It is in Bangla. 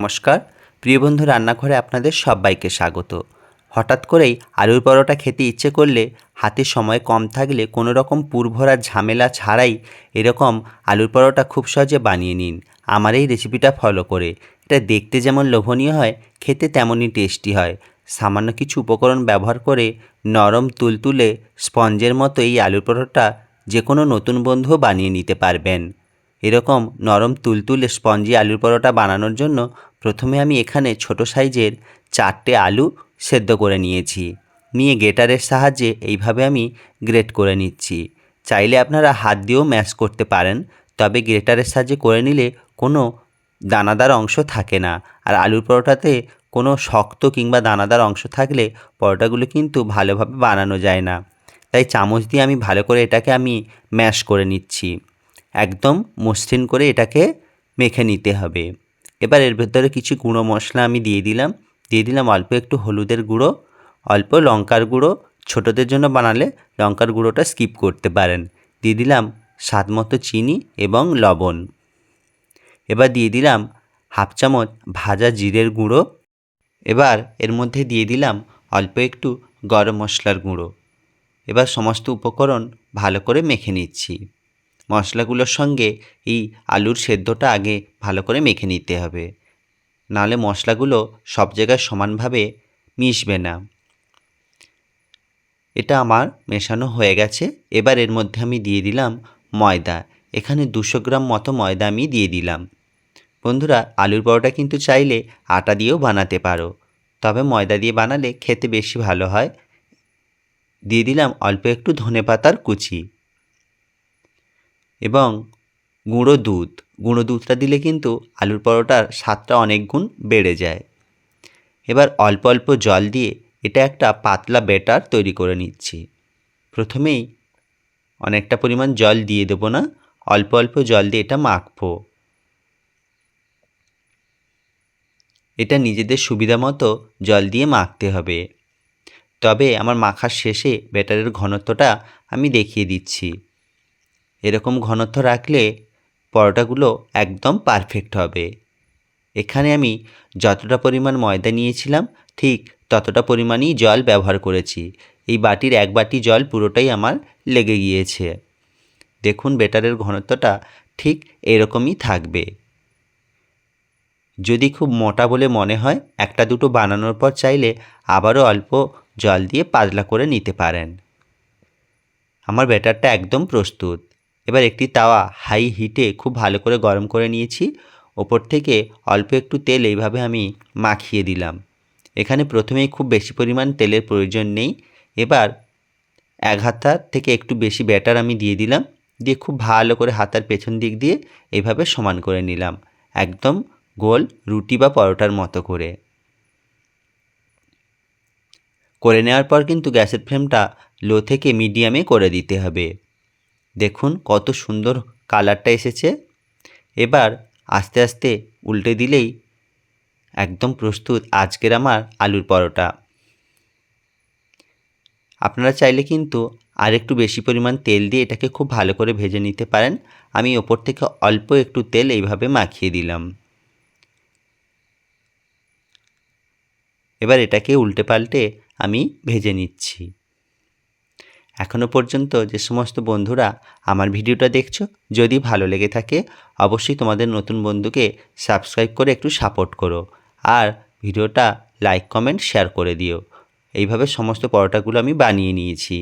নমস্কার। প্রিয় বন্ধু, রান্নাঘরে আপনাদের সবাইকে স্বাগত। হঠাৎ করেই আলুর পরোটা খেতে ইচ্ছে করলে হাতে সময় কম থাকলে কোনো রকম পুরভরা ঝামেলা ছাড়াই এরকম আলুর পরোটা খুব সহজে বানিয়ে নিন। আমার এই রেসিপিটা ফলো করে। এটা দেখতে যেমন লোভনীয় হয়, খেতে তেমনই টেস্টি হয়। সামান্য কিছু উপকরণ ব্যবহার করে নরম তুলতুলে স্পঞ্জের মতো এই আলুর পরোটা যে কোনো নতুন বন্ধুও বানিয়ে নিতে পারবেন। এরকম নরম তুলতুলে স্পঞ্জি আলুর পরোটা বানানোর জন্য প্রথমে আমি এখানে ছোট সাইজের চারটে আলু সেদ্ধ করে নিয়েছি। নিয়ে গ্রেটারের সাহায্যে এইভাবে আমি গ্রেট করে নিচ্ছি। চাইলে আপনারা হাত দিয়েও ম্যাশ করতে পারেন, তবে গ্রেটারের সাহায্যে করে নিলে কোনো দানাদার অংশ থাকে না। আর আলুর পরোটাতে কোনো শক্ত কিংবা দানাদার অংশ থাকলে পরোটাগুলো কিন্তু ভালোভাবে বানানো যায় না। তাই চামচ দিয়ে আমি ভালো করে এটাকে আমি ম্যাশ করে নিচ্ছি। একদম মসৃণ করে এটাকে মেখে নিতে হবে। এবার এর ভেতরে কিছু গুঁড়ো মশলা আমি দিয়ে দিলাম। দিয়ে দিলাম অল্প একটু হলুদের গুঁড়ো, অল্প লঙ্কার গুঁড়ো। ছোটোদের জন্য বানালে লঙ্কার গুঁড়োটা স্কিপ করতে পারেন। দিয়ে দিলাম স্বাদ মতো চিনি এবং লবণ। এবার দিয়ে দিলাম হাফ চামচ ভাজা জিরের গুঁড়ো। এবার এর মধ্যে দিয়ে দিলাম অল্প একটু গরম মশলার গুঁড়ো। এবার সমস্ত উপকরণ ভালো করে মেখে নিচ্ছি। মশলাগুলোর সঙ্গে এই আলুর সেদ্ধটা আগে ভালো করে মেখে নিতে হবে। নাহলে মশলাগুলো সব জায়গায় সমানভাবে মিশবে না। এটা আমার মেশানো হয়ে গেছে। এবার এর মধ্যে আমি দিয়ে দিলাম ময়দা। এখানে দুশো গ্রাম মতো ময়দা আমি দিয়ে দিলাম। বন্ধুরা, আলুর পরোটা কিন্তু চাইলে আটা দিয়েও বানাতে পারো। তবে ময়দা দিয়ে বানালে খেতে বেশি ভালো হয়। দিয়ে দিলাম অল্প একটু ধনে পাতার কুচি। এবং গুঁড়ো দুধ। গুঁড়ো দুধটা দিলে কিন্তু আলুর পরোটার স্বাদটা অনেক গুণ বেড়ে যায়। এবার অল্প অল্প জল দিয়ে এটা একটা পাতলা ব্যাটার তৈরি করে নিচ্ছি। প্রথমেই অনেকটা পরিমাণ জল দিয়ে দেবো না, অল্প অল্প জল দিয়ে এটা মাখবো। এটা নিজেদের সুবিধা মতো জল দিয়ে মাখতে হবে। তবে আমার মাখার শেষে ব্যাটারের ঘনত্বটা আমি দেখিয়ে দিচ্ছি। এরকম ঘনত্ব রাখলে পরোটাগুলো একদম পারফেক্ট হবে। এখানে আমি যতটা পরিমাণ ময়দা নিয়েছিলাম, ঠিক ততটা পরিমাণই জল ব্যবহার করেছি। এই বাটির এক বাটি জল পুরোটাই আমার লেগে গিয়েছে। দেখুন বেটারের ঘনত্বটা ঠিক এরকমই থাকবে। যদি খুব মোটা বলে মনে হয়, একটা দুটো বানানোর পর চাইলে আবারও অল্প জল দিয়ে পাতলা করে নিতে পারেন। আমার ব্যাটারটা একদম প্রস্তুত। এবার একটি তাওয়া হাই হিটে খুব ভালো করে গরম করে নিয়েছি। ওপর থেকে অল্প একটু তেল এইভাবে আমি মাখিয়ে দিলাম। এখানে প্রথমেই খুব বেশি পরিমাণ তেলের প্রয়োজন নেই। এবার এক হাতার থেকে একটু বেশি ব্যাটার আমি দিয়ে দিলাম। দিয়ে খুব ভালো করে হাতার পেছন দিক দিয়ে এইভাবে সমান করে নিলাম। একদম গোল রুটি বা পরোটার মতো করে। করে নেওয়ার পর কিন্তু গ্যাসের ফ্লেমটা লো থেকে মিডিয়ামে করে দিতে হবে। দেখুন কত সুন্দর কালারটা এসেছে। এবার আস্তে আস্তে উল্টে দিলেই একদম প্রস্তুত আজকের আমার আলুর পরোটা। আপনারা চাইলে কিন্তু আর একটু বেশি পরিমাণ তেল দিয়ে এটাকে খুব ভালো করে ভেজে নিতে পারেন। আমি ওপর থেকে অল্প একটু তেল এইভাবে মাখিয়ে দিলাম। এবার এটাকে উল্টে পাল্টে আমি ভেজে নিচ্ছি। এখনও পর্যন্ত যে সমস্ত বন্ধুরা আমার ভিডিওটা দেখছ, যদি ভালো লেগে থাকে, অবশ্যই তোমাদের নতুন বন্ধুকে সাবস্ক্রাইব করে একটু সাপোর্ট করো। আর ভিডিওটা লাইক কমেন্ট শেয়ার করে দিও। এইভাবে সমস্ত পরোটাগুলো আমি বানিয়ে নিয়েছি।